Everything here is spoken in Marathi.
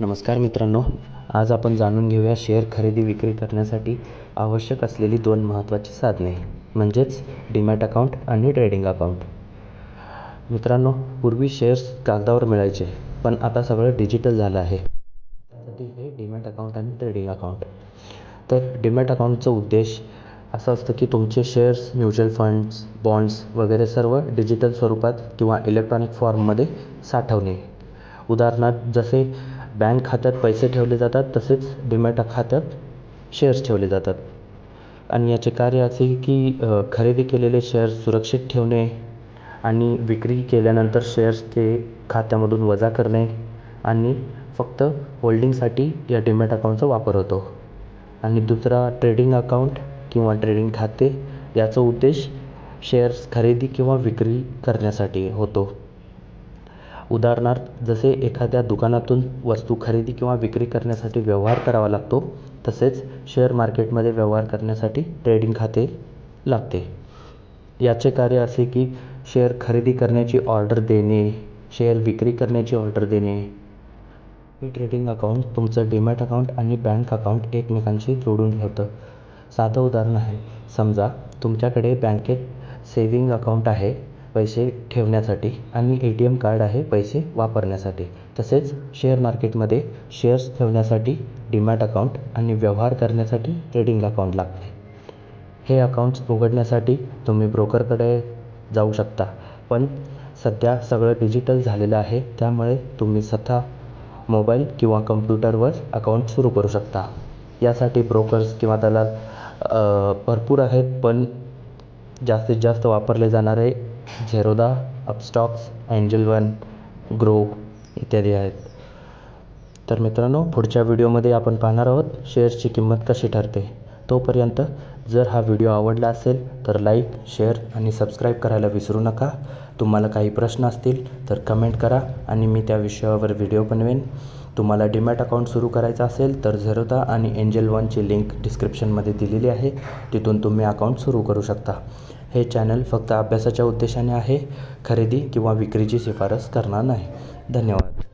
नमस्कार मित्रांनो आज आपण जाणून घेऊया शेअर खरेदी विक्री करण्यासाठी आवश्यक असलेली दोन महत्त्वाची साधने म्हणजेच डीमॅट अकाउंट आणि ट्रेडिंग अकाउंट. मित्रांनो पूर्वी शेअर्स कागदावर मिळायचे पण आता सगळं डिजिटल झालं आहे. त्यासाठी हे डीमॅट अकाउंट आणि ट्रेडिंग अकाउंट. तर डीमॅट अकाउंटचा उद्देश असं असतं की तुमचे शेअर्स म्युच्युअल फंड्स बॉन्ड्स वगैरे सर्व डिजिटल स्वरूपात किंवा इलेक्ट्रॉनिक फॉर्ममध्ये साठवणे. उदाहरणार्थ जसे बँक खात्यात पैसे ठेवले जातात तसेच डीमॅट खात्यात शेअर्स ठेवले जातात. आणि याचे कार्य असे की खरेदी केलेले शेअर्स सुरक्षित ठेवणे आणि विक्री केल्यानंतर शेअर्स ते खात्यामधून वजा करणे आणि फक्त होल्डिंगसाठी या डीमॅट अकाउंटचा वापर होतो. आणि दुसरा ट्रेडिंग अकाउंट किंवा ट्रेडिंग खाते याचा उद्देश शेअर्स खरेदी किंवा विक्री करण्यासाठी होतो. उदाहरणार्थ जसे एखाद्या दुकानातून वस्तू खरेदी किंवा विक्री करण्यासाठी व्यवहार करावा लागतो तसेच शेअर मार्केटमध्ये व्यवहार करण्यासाठी ट्रेडिंग खाते लागते. याचे कार्य असे की शेअर खरेदी करण्याची ऑर्डर देणे शेअर विक्री करण्याची ऑर्डर देणे. हे ट्रेडिंग अकाउंट तुमचं डीमॅट अकाउंट आणि बँक अकाउंट एकमेकांशी जोडून ठेवतं. साधं उदाहरण आहे समजा तुमच्याकडे बँकेत सेविंग अकाउंट आहे पैसे ठेवण्यासाठी आणि ए टी एम कार्ड आहे पैसे वापरण्यासाठी. तसेच शेअर मार्केटमध्ये शेअर्स ठेवण्यासाठी डीमॅट अकाउंट आणि व्यवहार करण्यासाठी ट्रेडिंग अकाउंट लागते. हे अकाउंट्स उघडण्यासाठी तुम्ही ब्रोकरकडे जाऊ शकता. पण सध्या सगळं डिजिटल झालेलं आहे त्यामुळे तुम्ही स्वतः मोबाईल किंवा कम्प्युटरवर अकाउंट सुरू करू शकता. यासाठी ब्रोकर्स किंवा दलाल भरपूर आहेत पण जास्तीत जास्त वापरले जाणारे Zerodha Upstox Angel One Groww इत्यादी आहेत. तर मित्रांनो पुढच्या व्हिडिओमध्ये आपण पाहणार आहोत शेअर्सची किंमत कशी ठरते. तोपर्यंत जर हा व्हिडिओ आवडला असेल तर लाईक शेअर आणि सबस्क्राईब करायला विसरू नका. तुम्हाला काही प्रश्न असतील तर कमेंट करा आणि मी त्या विषयावर व्हिडिओ बनवेन. तुम्हाला डीमॅट अकाउंट सुरू करायचं असेल तर झेरोदा आणि एंजल वनची लिंक डिस्क्रिप्शनमध्ये दिलेली आहे. तिथून तुम्ही अकाउंट सुरू करू शकता. हे चॅनल फक्त अभ्यासाच्या उद्देशाने आहे खरेदी किंवा विक्रीची शिफारस करणार नाही. धन्यवाद.